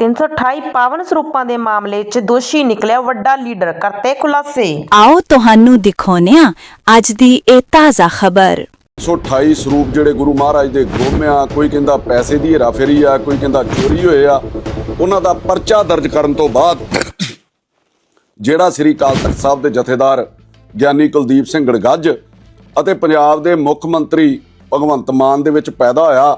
328 ਪਾਵਨ ਸਰੂਪਾਂ ਦੇ ਮਾਮਲੇ 'ਚ ਦੋਸ਼ੀ ਨਿਕਲਿਆ ਵੱਡਾ ਲੀਡਰ ਕਰਤੇ ਖੁਲਾਸੇ। ਆਓ ਤੁਹਾਨੂੰ ਦਿਖਾਉਂਦੇ ਹਾਂ ਅੱਜ ਦੀ ਇਹ ਤਾਜ਼ਾ ਖਬਰ। 128 ਸਰੂਪ ਜਿਹੜੇ ਗੁਰੂ ਮਹਾਰਾਜ ਦੇ ਗੁੰਮ ਆ ਕੋਈ ਕਹਿੰਦਾ ਪੈਸੇ ਦੀ ਹੇਰਾਫੇਰੀ ਆ ਕੋਈ ਕਹਿੰਦਾ ਚੋਰੀ ਹੋਏ ਆ ਉਹਨਾਂ ਦਾ ਪਰਚਾ ਦਰਜ ਕਰਨ ਤੋਂ ਬਾਅਦ ਜਿਹੜਾ ਸ੍ਰੀ ਅਕਾਲ ਤਖਤ ਸਾਹਿਬ ਦੇ ਜਥੇਦਾਰ ਗਿਆਨੀ ਕੁਲਦੀਪ ਸਿੰਘ ਗੜਗੱਜ ਅਤੇ ਪੰਜਾਬ ਦੇ ਮੁੱਖ ਮੰਤਰੀ ਭਗਵੰਤ ਮਾਨ ਦੇ ਵਿੱਚ ਪੈਦਾ ਹੋਇਆ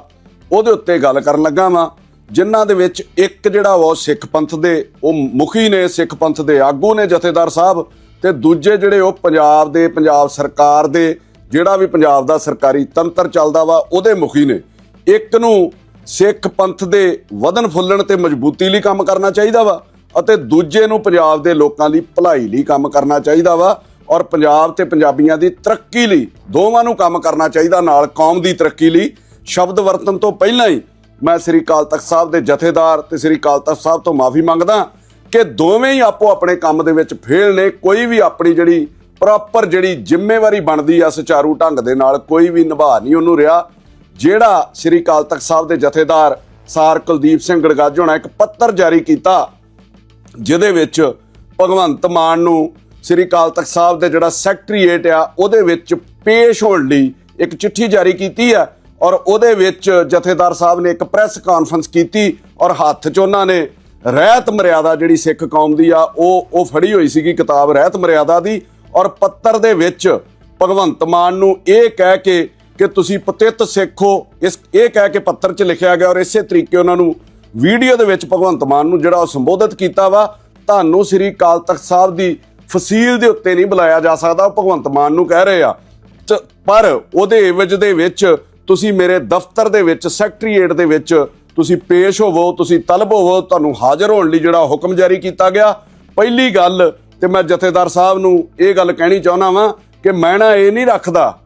ਉਹਦੇ ਉੱਤੇ ਗੱਲ ਕਰਨ ਲੱਗਾ ਵਾਂ। ਜਿਨ੍ਹਾਂ ਦੇ ਵਿੱਚ ਇੱਕ ਜਿਹੜਾ ਵਾ ਉਹ ਸਿੱਖ ਪੰਥ ਦੇ, ਉਹ ਮੁਖੀ ਨੇ ਸਿੱਖ ਪੰਥ ਦੇ ਆਗੂ ਨੇ ਜਥੇਦਾਰ ਸਾਹਿਬ ਤੇ ਦੂਜੇ ਜਿਹੜੇ ਉਹ ਪੰਜਾਬ ਦੇ, ਪੰਜਾਬ ਸਰਕਾਰ ਦੇ, ਜਿਹੜਾ ਵੀ ਪੰਜਾਬ ਦਾ ਸਰਕਾਰੀ ਤੰਤਰ ਚੱਲਦਾ ਵਾ, ਉਹਦੇ ਮੁਖੀ ਨੇ। ਇੱਕ ਨੂੰ ਸਿੱਖ ਪੰਥ ਦੇ ਵਧਨ ਫੁੱਲਣ ਤੇ ਮਜ਼ਬੂਤੀ ਲਈ ਕੰਮ ਕਰਨਾ ਚਾਹੀਦਾ ਵਾ ਅਤੇ ਦੂਜੇ ਨੂੰ ਪੰਜਾਬ ਦੇ ਲੋਕਾਂ ਦੀ ਭਲਾਈ ਲਈ ਕੰਮ ਕਰਨਾ ਚਾਹੀਦਾ ਵਾ ਔਰ ਪੰਜਾਬ ਤੇ ਪੰਜਾਬੀਆਂ ਦੀ ਤਰੱਕੀ ਲਈ ਦੋਵਾਂ ਨੂੰ ਕੰਮ ਕਰਨਾ ਚਾਹੀਦਾ, ਨਾਲ ਕੌਮ ਦੀ ਤਰੱਕੀ ਲਈ। ਸ਼ਬਦ ਵਰਤਨ ਤੋਂ ਪਹਿਲਾਂ ਹੀ ਮੈਂ ਸ੍ਰੀ ਅਕਾਲ ਤਖਤ ਸਾਹਿਬ ਦੇ ਜਥੇਦਾਰ ਤੇ ਸ੍ਰੀ ਅਕਾਲ ਤਖਤ ਸਾਹਿਬ ਤੋਂ ਮਾਫੀ ਮੰਗਦਾ ਕਿ ਦੋਵੇਂ ਹੀ ਆਪੋ ਆਪਣੇ ਕੰਮ ਦੇ ਵਿੱਚ ਫੇਲ ਨੇ। ਕੋਈ ਵੀ ਆਪਣੀ ਜਿਹੜੀ ਪ੍ਰੋਪਰ ਜਿਹੜੀ ਜ਼ਿੰਮੇਵਾਰੀ ਬਣਦੀ ਆ ਸੁਚਾਰੂ ਢੰਗ ਦੇ ਨਾਲ, ਕੋਈ ਵੀ ਨਿਭਾ ਨਹੀਂ ਉਹਨੂੰ ਰਿਹਾ। ਜਿਹੜਾ ਸ੍ਰੀ ਅਕਾਲ ਤਖਤ ਸਾਹਿਬ ਦੇ ਜਥੇਦਾਰ ਸਾਰ ਕੁਲਦੀਪ ਸਿੰਘ ਗੜਗੱਜ ਹੋਣਾ ਇੱਕ ਪੱਤਰ ਜਾਰੀ ਕੀਤਾ, ਜਿਹਦੇ ਵਿੱਚ ਭਗਵੰਤ ਮਾਨ ਨੂੰ ਸ੍ਰੀ ਅਕਾਲ ਤਖਤ ਸਾਹਿਬ ਦੇ ਜਿਹੜਾ ਸੈਕਟਰੀਏਟ ਆ, ਉਹਦੇ ਵਿੱਚ ਪੇਸ਼ ਹੋਣ ਲਈ ਇੱਕ ਚਿੱਠੀ ਜਾਰੀ ਕੀਤੀ ਆ। ਔਰ ਉਹਦੇ ਵਿੱਚ ਜਥੇਦਾਰ ਸਾਹਿਬ ਨੇ ਇੱਕ ਪ੍ਰੈਸ ਕਾਨਫਰੰਸ ਕੀਤੀ ਔਰ ਹੱਥ 'ਚ ਉਹਨਾਂ ਨੇ ਰਹਿਤ ਮਰਿਆਦਾ ਜਿਹੜੀ ਸਿੱਖ ਕੌਮ ਦੀ ਆ, ਉਹ ਉਹ ਫੜੀ ਹੋਈ ਸੀਗੀ ਕਿਤਾਬ ਰਹਿਤ ਮਰਿਆਦਾ ਦੀ ਔਰ ਪੱਤਰ ਦੇ ਵਿੱਚ ਭਗਵੰਤ ਮਾਨ ਨੂੰ ਇਹ ਕਹਿ ਕੇ ਕਿ ਤੁਸੀਂ ਪਤਿਤ ਸਿੱਖੋ, ਇਸ, ਇਹ ਕਹਿ ਕੇ ਪੱਤਰ 'ਚ ਲਿਖਿਆ ਗਿਆ ਔਰ ਇਸੇ ਤਰੀਕੇ ਉਹਨਾਂ ਨੂੰ ਵੀਡੀਓ ਦੇ ਵਿੱਚ ਭਗਵੰਤ ਮਾਨ ਨੂੰ ਜਿਹੜਾ ਉਹ ਸੰਬੋਧਿਤ ਕੀਤਾ ਵਾ, ਤੁਹਾਨੂੰ ਸ੍ਰੀ ਅਕਾਲ ਤਖਤ ਸਾਹਿਬ ਦੀ ਫਸੀਲ ਦੇ ਉੱਤੇ ਨਹੀਂ ਬੁਲਾਇਆ ਜਾ ਸਕਦਾ, ਉਹ ਭਗਵੰਤ ਮਾਨ ਨੂੰ ਕਹਿ ਰਹੇ ਆ। ਚ- ਪਰ ਉਹਦੇ ਇਵਜ ਦੇ ਵਿੱਚ ਤੁਸੀਂ ਮੇਰੇ ਦਫ਼ਤਰ ਦੇ ਵਿੱਚ, ਸੈਕਟਰੀਏਟ ਦੇ ਵਿੱਚ ਤੁਸੀਂ ਪੇਸ਼ ਹੋਵੋ, ਤੁਸੀਂ ਤਲਬ ਹੋਵੋ, ਤੁਹਾਨੂੰ ਹਾਜ਼ਰ ਹੋਣ ਲਈ ਜਿਹੜਾ ਹੁਕਮ ਜਾਰੀ ਕੀਤਾ ਗਿਆ। ਪਹਿਲੀ ਗੱਲ ਤੇ ਮੈਂ ਜਥੇਦਾਰ ਸਾਹਿਬ ਨੂੰ ਇਹ ਗੱਲ ਕਹਿਣੀ ਚਾਹੁੰਦਾ ਵਾਂ ਕਿ ਮੈਂ ਨਾ ਇਹ ਨਹੀਂ ਰੱਖਦਾ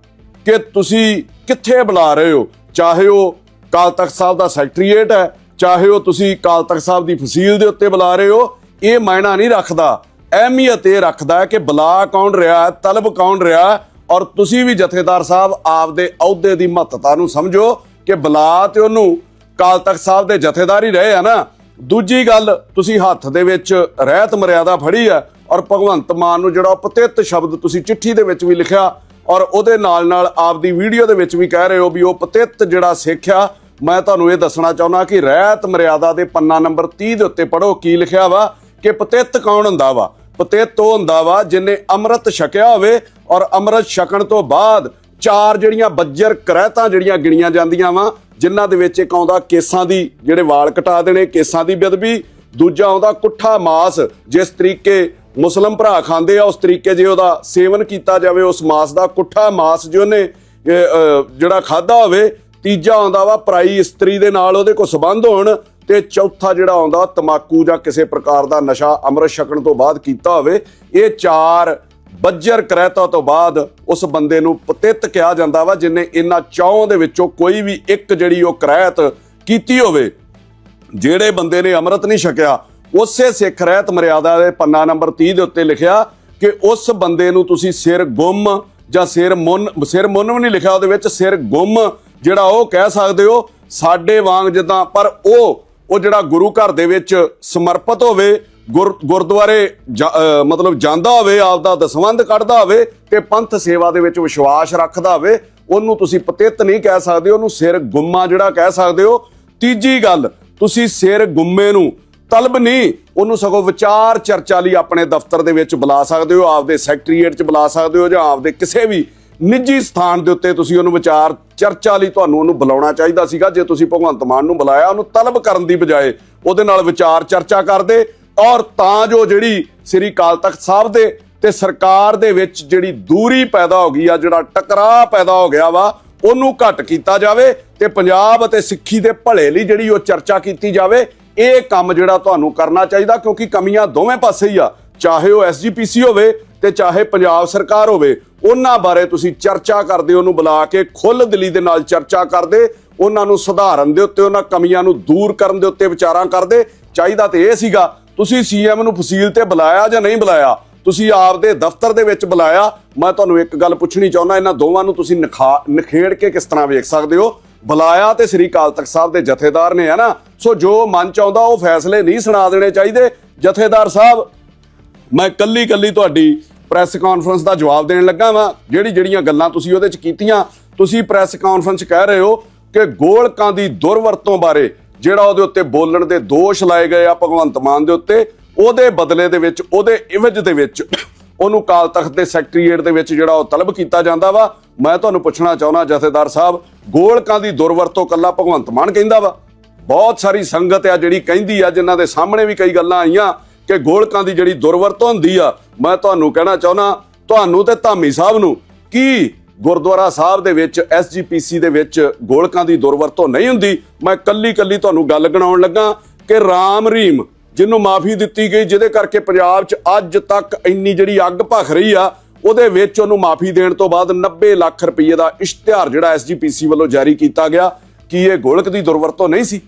ਕਿ ਤੁਸੀਂ ਕਿੱਥੇ ਬੁਲਾ ਰਹੇ ਹੋ। ਚਾਹੇ ਉਹ ਕਾਲ ਤਖਤ ਸਾਹਿਬ ਦਾ ਸੈਕਟਰੀਏਟ ਹੈ, ਚਾਹੇ ਉਹ ਤੁਸੀਂ ਕਾਲ ਤਖਤ ਸਾਹਿਬ ਦੀ ਫਸੀਲ ਦੇ ਉੱਤੇ ਬੁਲਾ ਰਹੇ ਹੋ, ਇਹ ਮਾਇਨਾ ਨਹੀਂ ਰੱਖਦਾ। ਅਹਿਮੀਅਤ ਇਹ ਰੱਖਦਾ ਕਿ ਬੁਲਾ ਕੌਣ ਰਿਹਾ ਤਲਬ ਕੌਣ ਰਿਹਾ ਔਰ ਤੁਸੀਂ ਵੀ ਜਥੇਦਾਰ ਸਾਹਿਬ ਆਪਦੇ ਅਹੁਦੇ ਦੀ ਮਹੱਤਤਾ ਨੂੰ ਸਮਝੋ ਕਿ ਬੁਲਾ ਤੇ ਉਹਨੂੰ ਕਾਲ ਤਖਤ ਸਾਹਿਬ ਦੇ ਜਥੇਦਾਰ ਹੀ ਰਹੇ ਆ ਨਾ। ਦੂਜੀ ਗੱਲ, ਤੁਸੀਂ ਹੱਥ ਦੇ ਵਿੱਚ ਰਹਿਤ ਮਰਿਆਦਾ ਫੜੀ ਆ ਔਰ ਭਗਵੰਤ ਮਾਨ ਨੂੰ ਜਿਹੜਾ ਪਤਿਤ ਸ਼ਬਦ ਤੁਸੀਂ ਚਿੱਠੀ ਦੇ ਵਿੱਚ ਵੀ ਲਿਖਿਆ ਔਰ ਉਹਦੇ ਨਾਲ ਨਾਲ ਆਪਦੀ ਵੀਡੀਓ ਦੇ ਵਿੱਚ ਵੀ ਕਹਿ ਰਹੇ ਹੋ ਵੀ ਉਹ ਪਤਿਤ ਜਿਹੜਾ ਸਿੱਖਿਆ ਮੈਂ ਤੁਹਾਨੂੰ ਇਹ ਦੱਸਣਾ ਚਾਹੁੰਦਾ ਕਿ ਰਹਿਤ ਮਰਿਆਦਾ ਦੇ ਪੰਨਾ ਨੰਬਰ 30 ਦੇ ਉੱਤੇ ਪੜੋ ਕੀ ਲਿਖਿਆ ਵਾ ਕਿ ਪਤਿਤ ਕੌਣ ਹੁੰਦਾ ਵਾ। ਪਤਿਤ ਉਹ ਹੁੰਦਾ ਵਾ ਜਿਨੇ ਅੰਮ੍ਰਿਤ ਛਕਿਆ ਹੋਵੇ ਔਰ ਅੰਮ੍ਰਿਤ ਛਕਣ ਤੋਂ ਬਾਅਦ ਚਾਰ ਜਿਹੜੀਆਂ ਬੱਜਰ ਕਰਹਿਤਾਂ ਜਿਹੜੀਆਂ ਗਿਣੀਆਂ ਜਾਂਦੀਆਂ ਵਾ, ਜਿਨ੍ਹਾਂ ਦੇ ਵਿੱਚ ਇੱਕ ਆਉਂਦਾ ਕੇਸਾਂ ਦੀ ਜਿਹੜੇ ਵਾਲ ਕਟਾ ਦੇਣੇ, ਕੇਸਾਂ ਦੀ ਬੇਦਬੀ ਦੂਜਾ ਆਉਂਦਾ ਕੁੱਠਾ ਮਾਸ, ਜਿਸ ਤਰੀਕੇ ਮੁਸਲਮ ਭਰਾ ਖਾਂਦੇ ਆ, ਉਸ ਤਰੀਕੇ ਜੇ ਉਹਦਾ ਸੇਵਨ ਕੀਤਾ ਜਾਵੇ, ਉਸ ਮਾਸ ਦਾ ਕੁੱਠਾ ਮਾਸ ਜੋ ਉਹਨੇ ਜਿਹੜਾ ਖਾਦਾ ਹੋਵੇ, ਤੀਜਾ ਆਉਂਦਾ ਵਾ ਪਰਾਈ ਇਸਤਰੀ ਦੇ ਨਾਲ ਉਹਦੇ ਕੋ ਸਬੰਧ ਹੋਣ ਤੇ ਚੌਥਾ ਜਿਹੜਾ ਆਉਂਦਾ, ਤਮਾਕੂ ਜਾਂ ਕਿਸੇ ਪ੍ਰਕਾਰ ਦਾ ਨਸ਼ਾ ਅੰਮ੍ਰਿਤ ਛਕਣ ਤੋਂ ਬਾਅਦ ਕੀਤਾ ਹੋਵੇ, ਇਹ ਚਾਰ ਬੱਜਰ ਕਰਹਿਤਾ ਤੋਂ ਬਾਅਦ ਉਸ ਬੰਦੇ ਨੂੰ ਪਤਿਤ ਕਿਹਾ ਜਾਂਦਾ ਵਾ, ਜਿਨੇ ਇਹਨਾਂ ਚੌਂ ਦੇ ਵਿੱਚੋਂ ਕੋਈ ਵੀ ਇੱਕ ਜਿਹੜੀ ਉਹ ਕਰਹਿਤ ਕੀਤੀ ਹੋਵੇ, ਜਿਹੜੇ ਬੰਦੇ ਨੇ ਅੰਮ੍ਰਿਤ ਨਹੀਂ ਛਕਿਆ, ਉਸੇ ਸਿੱਖ ਰਹਿਤ ਮਰਿਆਦਾ ਦੇ ਪੰਨਾ ਨੰਬਰ 30 ਦੇ ਉੱਤੇ ਲਿਖਿਆ ਕਿ ਉਸ ਬੰਦੇ ਨੂੰ ਤੁਸੀਂ ਸਿਰ ਗੁੰਮ ਜਾਂ ਸਿਰ ਮੁੰਨ ਸਿਰ ਮੁੰਨ ਵੀ ਨਹੀਂ ਲਿਖਿਆ, ਉਹਦੇ ਵਿੱਚ ਸਿਰ ਗੁੰਮ ਜਿਹੜਾ ਉਹ ਕਹਿ ਸਕਦੇ ਹੋ, ਸਾਡੇ ਵਾਂਗ ਜਿੱਦਾਂ, ਪਰ ਉਹ ਉਹ ਜਿਹੜਾ ਗੁਰੂ ਘਰ ਦੇ ਵਿੱਚ ਸਮਰਪਿਤ ਹੋਵੇ, ਗੁਰ, ਗੁਰਦੁਆਰੇ ਜਾ- ਮਤਲਬ ਜਾਂਦਾ ਹੋਵੇ, ਆਪਦਾ ਦਸਵੰਧ ਕੱਢਦਾ ਹੋਵੇ ਤੇ ਪੰਥ ਸੇਵਾ ਦੇ ਵਿੱਚ ਵਿਸ਼ਵਾਸ ਰੱਖਦਾ ਹੋਵੇ, ਉਹਨੂੰ ਤੁਸੀਂ ਪਤਿਤ ਨਹੀਂ ਕਹਿ ਸਕਦੇ, ਉਹਨੂੰ ਸਿਰ ਗੁੰਮਾ ਜਿਹੜਾ ਕਹਿ ਸਕਦੇ ਹੋ। ਤੀਜੀ ਗੱਲ, ਤੁਸੀਂ ਸਿਰ ਗੁੰਮੇ ਨੂੰ ਤਲਬ ਨਹੀਂ, ਉਹਨੂੰ ਸਗੋਂ ਵਿਚਾਰ ਚਰਚਾ ਲਈ ਆਪਣੇ ਦਫ਼ਤਰ ਦੇ ਵਿੱਚ ਬੁਲਾ ਸਕਦੇ ਹੋ, ਆਪਦੇ ਸੈਕਟਰੀਏਟ 'ਚ ਬੁਲਾ ਸਕਦੇ ਹੋ ਜਾਂ ਆਪਦੇ ਕਿਸੇ ਵੀ ਨਿੱਜੀ ਸਥਾਨ ਦੇ ਉੱਤੇ ਤੁਸੀਂ ਉਹਨੂੰ ਵਿਚਾਰ, ਚਰਚਾ ਲਈ ਤੁਹਾਨੂੰ ਉਹਨੂੰ ਬੁਲਾਉਣਾ ਚਾਹੀਦਾ ਸੀਗਾ। ਜੇ ਤੁਸੀਂ ਭਗਵੰਤ ਮਾਨ ਨੂੰ ਬੁਲਾਇਆ, ਉਹਨੂੰ ਤਲਬ ਕਰਨ ਦੀ ਬਜਾਏ ਉਹਦੇ ਨਾਲ ਵਿਚਾਰ, ਚਰਚਾ ਕਰਦੇ ਔਰ ਤਾਂ ਜੋ ਜਿਹੜੀ ਸ੍ਰੀ ਅਕਾਲ ਤਖਤ ਸਾਹਿਬ ਦੇ ਤੇ ਸਰਕਾਰ ਦੇ ਵਿੱਚ ਜਿਹੜੀ ਦੂਰੀ ਪੈਦਾ ਹੋ ਗਈ ਆ, ਜਿਹੜਾ ਟਕਰਾਅ ਪੈਦਾ ਹੋ ਗਿਆ ਵਾ, ਉਹਨੂੰ ਘਟ ਕੀਤਾ ਜਾਵੇ ਤੇ ਪੰਜਾਬ ਅਤੇ ਸਿੱਖੀ ਦੇ ਭਲੇ ਲਈ ਜਿਹੜੀ ਉਹ ਚਰਚਾ ਕੀਤੀ ਜਾਵੇ, ਇਹ ਕੰਮ ਜਿਹੜਾ ਤੁਹਾਨੂੰ ਕਰਨਾ ਚਾਹੀਦਾ ਕਿਉਂਕਿ ਕਮੀਆਂ ਦੋਵੇਂ ਪਾਸੇ ਹੀ ਆ। ਚਾਹੇ ਉਹ ਐਸਜੀਪੀਸੀ ਹੋਵੇ ਤੇ ਚਾਹੇ ਪੰਜਾਬ ਸਰਕਾਰ ਹੋਵੇ, ਉਹਨਾਂ ਬਾਰੇ ਤੁਸੀਂ ਚਰਚਾ ਕਰਦੇ ਉਹਨੂੰ ਬੁਲਾ ਕੇ ਖੁੱਲ੍ਹ ਦਿਲੀ ਦੇ ਨਾਲ ਚਰਚਾ ਕਰਦੇ, ਉਹਨਾਂ ਨੂੰ ਸੁਧਾਰਨ ਦੇ ਉੱਤੇ, ਉਹਨਾਂ ਕਮੀਆਂ ਨੂੰ ਦੂਰ ਕਰਨ ਦੇ ਉੱਤੇ ਵਿਚਾਰਾਂ ਕਰਦੇ। ਚਾਹੀਦਾ ਤੇ ਇਹ ਸੀਗਾ, ਤੁਸੀਂ ਸੀਐਮ ਨੂੰ ਫਸੀਲ ਤੇ ਬੁਲਾਇਆ ਜਾਂ ਨਹੀਂ ਬੁਲਾਇਆ? ਤੁਸੀਂ ਆਪਦੇ ਦਫ਼ਤਰ ਦੇ ਵਿੱਚ ਬੁਲਾਇਆ। ਮੈਂ ਤੁਹਾਨੂੰ ਇੱਕ ਗੱਲ ਪੁੱਛਣੀ ਚਾਹੁੰਦਾ, ਇਹਨਾਂ ਦੋਵਾਂ ਨੂੰ ਤੁਸੀਂ ਨਿਖਾ, ਨਿਖੇੜ ਕੇ ਕਿਸ ਤਰ੍ਹਾਂ ਵੇਖ ਸਕਦੇ ਹੋ? ਬੁਲਾਇਆ ਤੇ ਸ੍ਰੀ ਅਕਾਲ ਤਖਤ ਸਾਹਿਬ ਦੇ ਜਥੇਦਾਰ ਨੇ ਹੈ ਨਾ ਸੋ ਜੋ ਮਨ ਚ ਆਉਂਦਾ ਉਹ ਫੈਸਲੇ ਨਹੀਂ ਸੁਣਾ ਦੇਣੇ ਚਾਹੀਦੇ। ਜਥੇਦਾਰ ਸਾਹਿਬ, ਮੈਂ ਕੱਲੀ ਕੱਲੀ ਤੁਹਾਡੀ ਪ੍ਰੈਸ ਕਾਨਫਰੰਸ ਦਾ ਜਵਾਬ ਦੇਣ ਲੱਗਾ ਵਾਂ। ਜਿਹੜੀ ਜਿਹੜੀਆਂ ਗੱਲਾਂ ਤੁਸੀਂ ਉਹਦੇ ਚ ਕੀਤੀਆਂ, ਤੁਸੀਂ ਪ੍ਰੈਸ ਕਾਨਫਰੰਸ ਕਹਿ ਰਹੇ ਹੋ ਕਿ ਗੋਲਕਾਂ ਦੀ ਦੁਰਵਰਤੋਂ ਬਾਰੇ, ਜਿਹੜਾ ਉਹਦੇ ਉੱਤੇ ਬੋਲਣ ਦੇ ਦੋਸ਼ ਲਾਏ ਗਏ ਆ ਭਗਵੰਤ ਮਾਨ ਦੇ ਉੱਤੇ, ਉਹਦੇ ਬਦਲੇ ਦੇ ਵਿੱਚ, ਉਹਦੇ ਇਵਜ ਦੇ ਵਿੱਚ, ਉਹਨੂੰ ਕਾਲ ਤਖਤ ਦੇ ਸੈਕਟਰੀਏਟ ਦੇ ਵਿੱਚ ਜਿਹੜਾ ਉਹ ਤਲਬ ਕੀਤਾ ਜਾਂਦਾ ਵਾ। ਮੈਂ ਤੁਹਾਨੂੰ ਪੁੱਛਣਾ ਚਾਹੁੰਦਾ ਜਥੇਦਾਰ ਸਾਹਿਬ, ਗੋਲਕਾਂ ਦੀ ਦੁਰਵਰਤੋਂ ਕੱਲਾ ਭਗਵੰਤ ਮਾਨ ਕਹਿੰਦਾ ਵਾ। ਬਹੁਤ ਸਾਰੀ ਸੰਗਤ ਆ ਜਿਹੜੀ ਕਹਿੰਦੀ ਆ, ਜਿਨ੍ਹਾਂ ਦੇ ਸਾਹਮਣੇ ਵੀ ਕਈ ਗੱਲਾਂ ਆਈਆਂ। ਕਿ ਗੋਲਕਾਂ ਦੀ ਜਿਹੜੀ ਦੁਰਵਰਤੋਂ ਹੁੰਦੀ ਆ, ਮੈਂ ਤੁਹਾਨੂੰ ਕਹਿਣਾ ਚਾਹੁੰਦਾ, ਤੁਹਾਨੂੰ ਤੇ ਧਾਮੀ ਸਾਹਿਬ ਨੂੰ ਕੀ ਗੁਰਦੁਆਰਾ ਸਾਹਿਬ ਦੇ ਵਿੱਚ ਐਸਜੀਪੀਸੀ ਦੇ ਵਿੱਚ ਗੋਲਕਾਂ ਦੀ ਦੁਰਵਰਤੋਂ ਨਹੀਂ ਹੁੰਦੀ? ਮੈਂ ਕੱਲੀ ਕੱਲੀ ਤੁਹਾਨੂੰ ਗੱਲ ਗਣਾਉਣ ਲੱਗਾ ਕਿ ਰਾਮ ਰੀਮ ਜਿਹਨੂੰ ਮਾਫੀ ਦਿੱਤੀ ਗਈ, ਜਿਹਦੇ ਕਰਕੇ ਪੰਜਾਬ 'ਚ ਅੱਜ ਤੱਕ ਇੰਨੀ ਜਿਹੜੀ ਅੱਗ ਭਖ ਰਹੀ ਆ, ਉਹਦੇ ਵਿੱਚ ਉਹਨੂੰ ਮਾਫੀ ਦੇਣ ਤੋਂ ਬਾਅਦ 90 ਲੱਖ ਰੁਪਏ ਦਾ ਇਸ਼ਤਿਹਾਰ ਜਿਹੜਾ ਐਸਜੀਪੀਸੀ ਵੱਲੋਂ ਜਾਰੀ ਕੀਤਾ ਗਿਆ, ਕੀ ਇਹ ਗੋਲਕ ਦੀ ਦੁਰਵਰਤੋਂ ਨਹੀਂ ਸੀ?